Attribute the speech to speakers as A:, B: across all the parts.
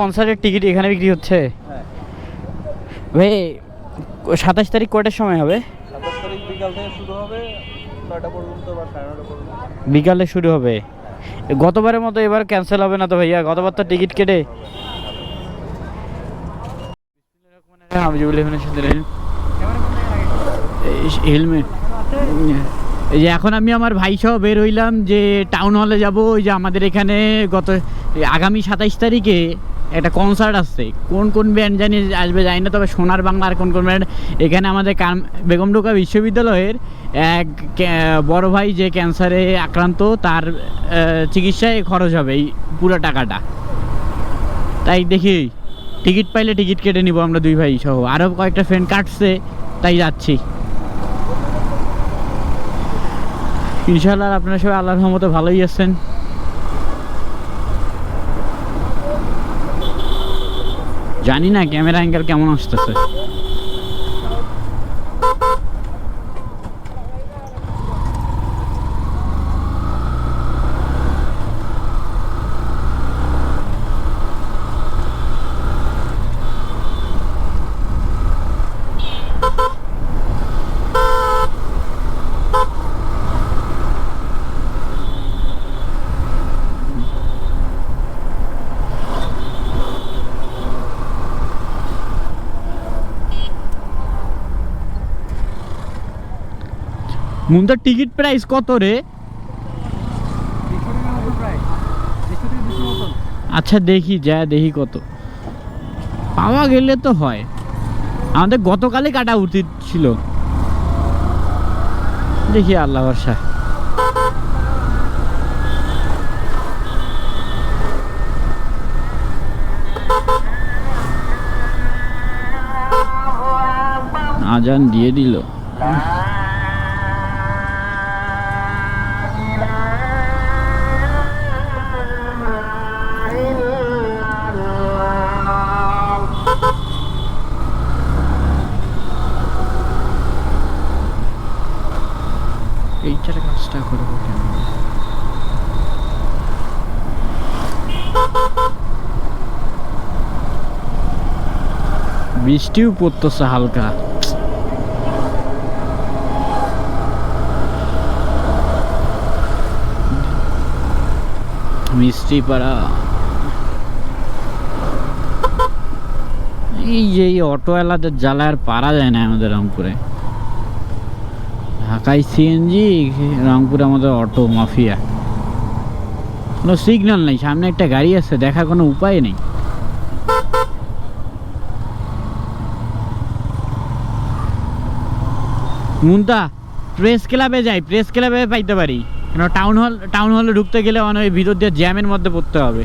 A: কনসার্টের টিকিট এখানে বিক্রি হচ্ছে।
B: হ্যাঁ।
A: ভাই সাতাশ তারিখ কয়টার সময় হবে?
B: বিকাল শুরু হবে
A: গতবারের মতো এবার ক্যান্সেল হবে না তো ভাইয়া? গতবার তো টিকিট কেটে। এই যে এখন আমি আমার ভাই সহ বের হইলাম যে টাউন হলে যাব। ওই যে আমাদের এখানে গত আগামী সাতাইশ তারিখে একটা কনসার্ট আসছে। কোন কোন ব্যান্ড জানি আসবে জানি না, তবে সোনার বাংলার কোন কোন ব্যান্ড এখানে আমাদের কাম- বেগমডোকা বিশ্ববিদ্যালয়ের এক বড় ভাই যে ক্যান্সারে আক্রান্ত, তার চিকিৎসায় খরচ হবে এই পুরো টাকাটা। তাই দেখি, টিকিট পাইলে টিকিট কেটে নিব আমরা দুই ভাই সহ। আরও কয়েকটা ফ্রেন্ড কাটছে, তাই যাচ্ছি। ইনশাল্লাহ আপনারা সবাই আল্লাহর রহমতে ভালোই আছেন। জানি না ক্যামেরা অ্যাঙ্গেল কেমন আসতেছে। মুন্দার টিকিট প্রাইস কত রে? আচ্ছা দেখি, যা দেখি কত। পাওয়া গেলে তো হয়। আমাদের গতকালই কাটা উচিত ছিল। দেখি, আল্লাহ ভরসা। আজান দিয়ে দিল। বৃষ্টিও পড়তেছে হালকা। মিষ্টি পাড়া। এই যে এই অটোওয়ালাদের জ্বালা আর পারা যায় না আমাদের রংপুরে। ঢাকায় সিএনজি রংপুরে আমাদের অটো মাফিয়া। কোনো সিগন্যাল নেই, সামনে একটা গাড়ি আছে, দেখার কোনো উপায় নেই। মুন্তা প্রেস ক্লাবে যাই প্রেস ক্লাবে পাইতে পারি। কেন টাউন হল টাউন হলে ঢুকতে গেলে মানে ওই ভিতর দিয়ে জ্যামের মধ্যে পড়তে হবে।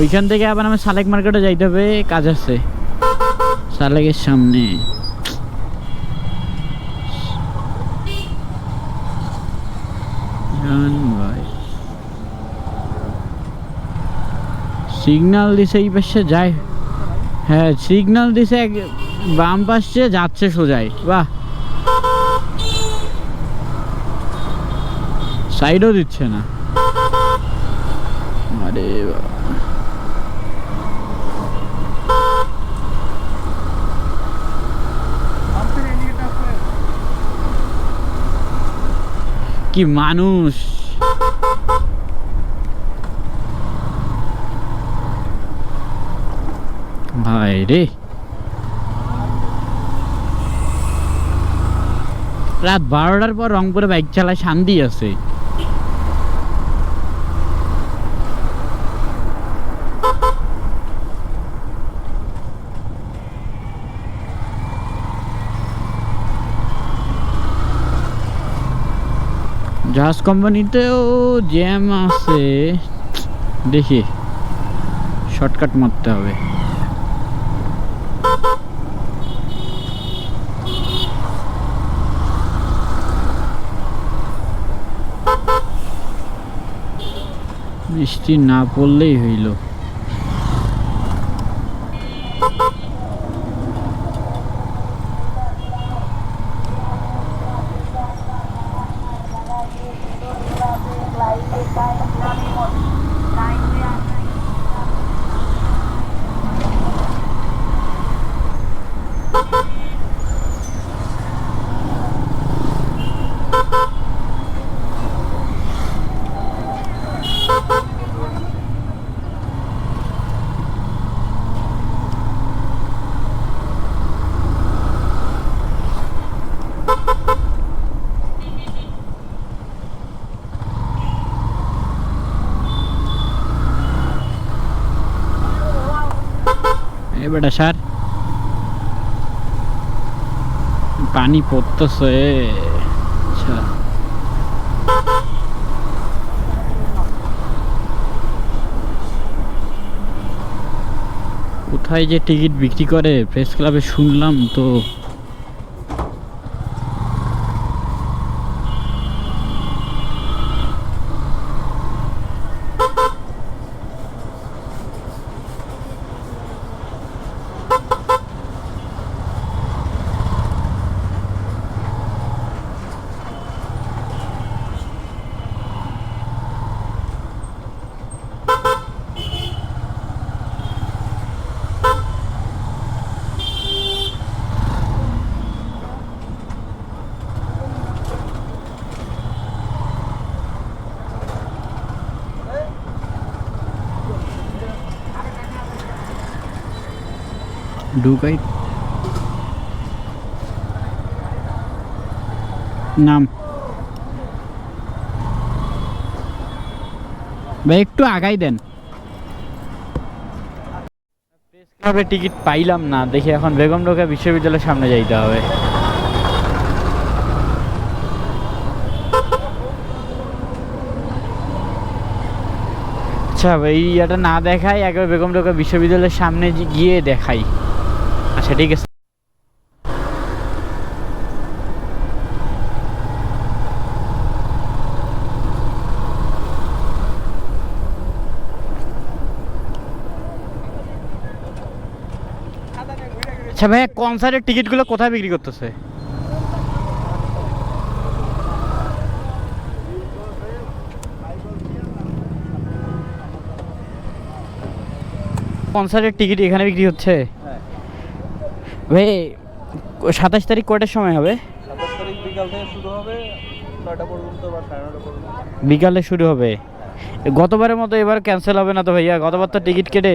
A: ওইখান থেকে আবার আমি সালেক মার্কেটে যাইতে হবে, কাজ আছে। সালেকের সামনে। ভাই সিগন্যাল দিছে এই পাশে যায় হ্যাঁ সিগন্যাল দিছে এক বাম পাশে যাচ্ছে সোজাই। বাহ। সাইডও দিচ্ছে না। আরে কি মানুষ। হায় রে বারোটার পর রংপুরে বাইক চালায় শান্তি আছে। জাহাজ কোম্পানিতেও জ্যাম আছে। দেখি, শর্টকাট মারতে হবে। বৃষ্টি না পড়লেই হইল। এ সার। পানি পড়তেছে আচ্ছা। কোথায় যে টিকিট বিক্রি করে প্রেস ক্লাবে শুনলাম তো। ঢুকাই। নাম। ভাই, একটু আগাই দেন। টিকিট পাইলাম না, দেখি এখন বেগম রোকা বিশ্ববিদ্যালয়ের সামনে যাইতে হবে। আচ্ছা ভাই এটা না দেখাই, একবার বেগম রোকা বিশ্ববিদ্যালয়ের সামনে গিয়ে দেখাই। আচ্ছা ঠিক আছে। আচ্ছা ভাইয়া কনসার্টের টিকিটগুলো কোথায় বিক্রি করতেছে? কনসার্টের টিকিট এখানে বিক্রি হচ্ছে? ভাই সাতাশ তারিখ কটার সময় হবে? বিকালে শুরু হবে গতবারের মতো এবার ক্যান্সেল হবে না তো ভাইয়া? গতবার তো টিকিট কেটে